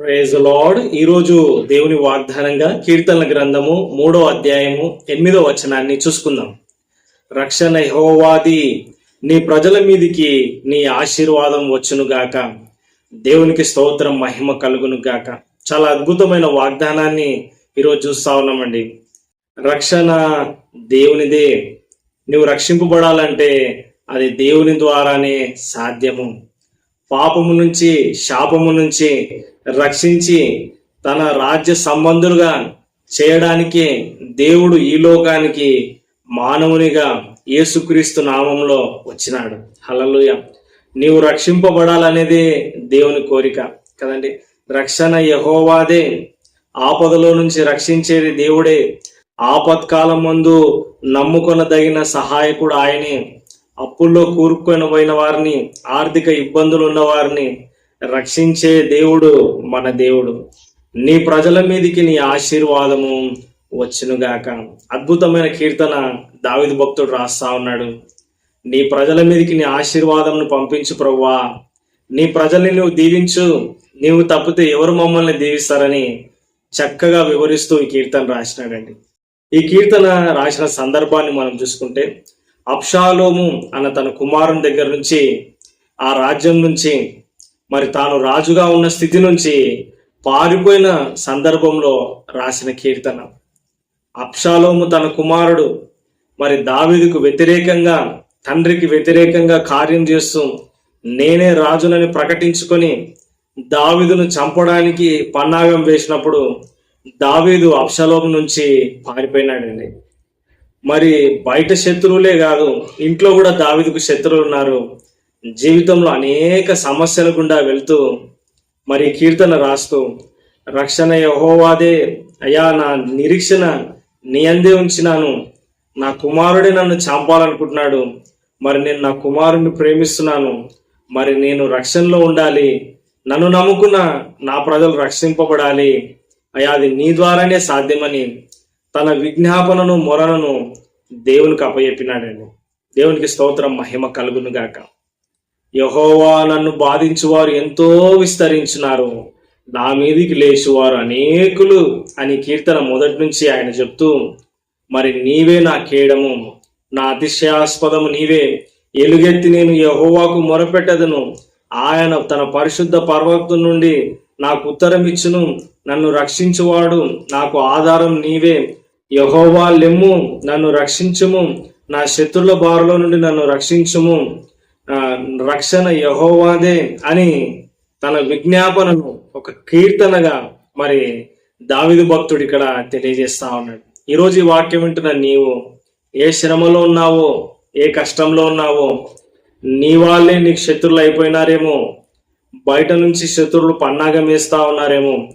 Praise lord ఈరోజు దేవుని వాగ్దానంగా కీర్తనల గ్రంథము మూడో అధ్యాయము ఎనిమిదో వచనాన్ని చూసుకుందాం. రక్షణ హోవాది నీ ప్రజల మీదికి నీ ఆశీర్వాదం వచ్చును గాక దేవునికి స్తోత్రం మహిమ కలుగును గాక చాలా అద్భుతమైన వాగ్దానాన్ని ఈరోజు చూస్తా ఉన్నామండి. రక్షణ దేవునిదే. నువ్వు రక్షింపబడాలంటే అది దేవుని ద్వారానే సాధ్యము. పాపము నుంచి శాపము నుంచి రక్షించి తన రాజ్య సంబంధులుగా చేయడానికి దేవుడు ఈ లోకానికి మానవునిగా యేసుక్రీస్తు నామంలో వచ్చినాడు. హలలుయ నీవు రక్షింపబడాలనేదే దేవుని కోరిక కదండి. రక్షణ యహోవాదే. ఆపదలో నుంచి రక్షించేది దేవుడే. ఆపత్కాలం ముందు నమ్ముకొనదగిన సహాయకుడు ఆయనే. అప్పుల్లో కూరుకొని పోయిన వారిని ఆర్థిక ఇబ్బందులు ఉన్న వారిని రక్షించే దేవుడు మన దేవుడు. నీ ప్రజల మీదికి నీ ఆశీర్వాదము వచ్చునుగాక. అద్భుతమైన కీర్తన దావిది భక్తుడు రాస్తా ఉన్నాడు. నీ ప్రజల మీదకి నీ ఆశీర్వాదమును పంపించు ప్రవ్వా. నీ ప్రజల్ని నువ్వు దీవించు. నీవు తప్పితే ఎవరు మమ్మల్ని దీవిస్తారని చక్కగా వివరిస్తూ ఈ కీర్తన రాసినాడండి. ఈ కీర్తన రాసిన సందర్భాన్ని మనం చూసుకుంటే అప్షాలోము అన్న తన కుమారుని దగ్గర నుంచి ఆ రాజ్యం నుంచి మరి తాను రాజుగా ఉన్న స్థితి నుంచి పారిపోయిన సందర్భంలో రాసిన కీర్తన. అప్షాలోము తన కుమారుడు మరి దావీదుకు వ్యతిరేకంగా తండ్రికి వ్యతిరేకంగా కార్యం చేస్తూ నేనే రాజునని ప్రకటించుకొని దావీదును చంపడానికి పన్నాగం వేసినప్పుడు దావీదు అప్షలోము నుంచి పారిపోయినాడండి. మరి బయట శత్రువులే కాదు ఇంట్లో కూడా దావీదుకు శత్రువులు ఉన్నారు. జీవితంలో అనేక సమస్యల గుండా వెళ్తూ మరి కీర్తన రాస్తూ రక్షణ యహోవాదే అయ్యా నా నిరీక్షణ నీ అందే ఉంచినాను. నా కుమారుడే నన్ను చంపాలనుకుంటున్నాడు. మరి నేను నా కుమారుడిని ప్రేమిస్తున్నాను. మరి నేను రక్షణలో ఉండాలి. నన్ను నమ్ముకున్న నా ప్రజలు రక్షింపబడాలి. అయ్యా అది నీ ద్వారానే సాధ్యమని తన విజ్ఞాపనను మొరలను దేవునికి అప్పచెప్పినాడండి. దేవునికి స్తోత్రం మహిమ కలుగును గాక యహోవా నన్ను బాధించువారు ఎంతో విస్తరించినారు. నా మీదికి లేచువారు అనేకులు అని కీర్తన మొదటి నుంచి ఆయన చెప్తూ మరి నీవే నా కేడము నా అతిశయాస్పదము నీవే. ఎలుగెత్తి నేను యహోవాకు మొరపెట్టదను. ఆయన తన పరిశుద్ధ పర్వతం నుండి నాకు ఉత్తరం ఇచ్చును. నన్ను రక్షించువాడు నాకు ఆధారం నీవే. యహోవా లెమ్ము నన్ను రక్షించుము. నా శత్రుల బారులో నుండి నన్ను రక్షించుము. రక్షణ యహోవాదే అని తన విజ్ఞాపనను ఒక కీర్తనగా మరి దావిదు భక్తుడు ఇక్కడ తెలియజేస్తా ఉన్నాడు. ఈరోజు ఈ వాక్యం వింటున్న నీవు ఏ శ్రమలో ఉన్నావో ఏ కష్టంలో ఉన్నావో నీ వాళ్ళే నీకు శత్రులు అయిపోయినారేమో బయట నుంచి శత్రువులు పన్నాగం వేస్తా ఉన్నారేమో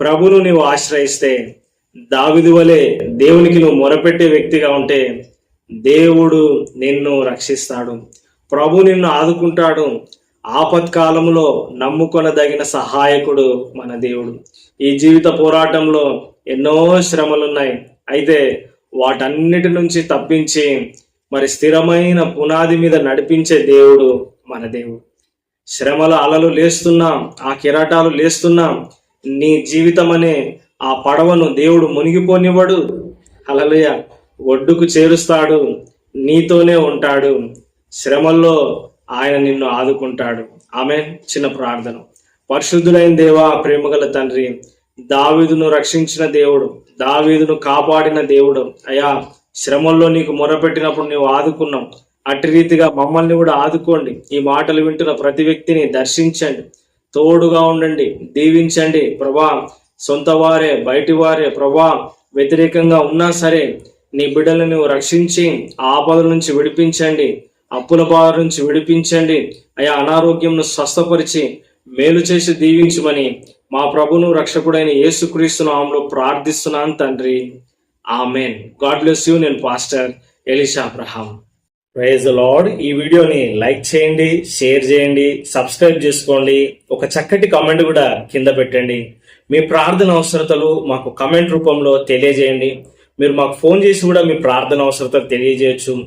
ప్రభును నీవు ఆశ్రయిస్తే దావిది వలె దేవునికి నువ్వు మొరపెట్టే వ్యక్తిగా ఉంటే దేవుడు నిన్ను రక్షిస్తాడు. ప్రభు నిన్ను ఆదుకుంటాడు. ఆపత్కాలంలో నమ్ముకొనదగిన సహాయకుడు మన దేవుడు. ఈ జీవిత పోరాటంలో ఎన్నో శ్రమలున్నాయి. అయితే వాటన్నిటి నుంచి తప్పించి మరి స్థిరమైన పునాది మీద నడిపించే దేవుడు మన దేవుడు. శ్రమల అలలు లేస్తున్నాం ఆ కిరాటాలు లేస్తున్నాం. నీ జీవితం అనే ఆ పడవను దేవుడు మునిగిపోనివ్వడు. అలలుయ ఒడ్డుకు చేరుస్తాడు. నీతోనే ఉంటాడు. శ్రమల్లో ఆయన నిన్ను ఆదుకుంటాడు. ఆమె చిన్న ప్రార్థన. పరిశుద్ధుడైన దేవా ప్రేమగల తండ్రి దావీదును రక్షించిన దేవుడు దావీదును కాపాడిన దేవుడు అయా శ్రమల్లో నీకు మొరపెట్టినప్పుడు నీవు ఆదుకున్నావు. అట్టి రీతిగా మమ్మల్ని కూడా ఆదుకోండి. ఈ మాటలు వింటున్న ప్రతి వ్యక్తిని దర్శించండి. తోడుగా ఉండండి. దీవించండి. ప్రభా సొంత వారే బయటి వారే ప్రభా వ్యతిరేకంగా ఉన్నా సరే నీ బిడ్డలను నువ్వు రక్షించి ఆపదల నుంచి విడిపించండి. అప్పుల బారి నుంచి విడిపించండి. అయా అనారోగ్యంను స్వస్థపరిచి మేలు చేసి దీవించమని మా ప్రభును రక్షకుడైన యేసుక్రీస్తు నామంలో ప్రార్థిస్తున్నాను తండ్రి. ఆమెన్. God bless you. నేను pastor Elisha Abraham. Praise Lord ఈ వీడియోని లైక్ చేయండి షేర్ చేయండి సబ్స్క్రైబ్ చేసుకోండి. ఒక చక్కటి కామెంట్ కూడా కింద పెట్టండి. మీ ప్రార్థన అవసరతలు మాకు కమెంట్ రూపంలో తెలియజేయండి. మీరు మాకు ఫోన్ చేసి కూడా మీ ప్రార్థన అవసరతలు తెలియజేయచ్చు.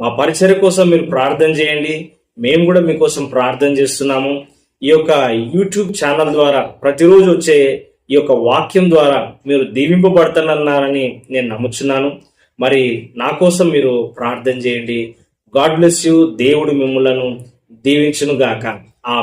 మా పరిచయ కోసం మీరు ప్రార్థన చేయండి. మేము కూడా మీకోసం ప్రార్థన చేస్తున్నాము. ఈ యొక్క యూట్యూబ్ ఛానల్ ద్వారా ప్రతిరోజు వచ్చే ఈ యొక్క వాక్యం ద్వారా మీరు దీవింపబడుతున్నారని నేను నమ్ముచున్నాను. మరి నా కోసం మీరు ప్రార్థన చేయండి. God bless you. దేవుడు మిమ్మలను దీవించును గాక ఆ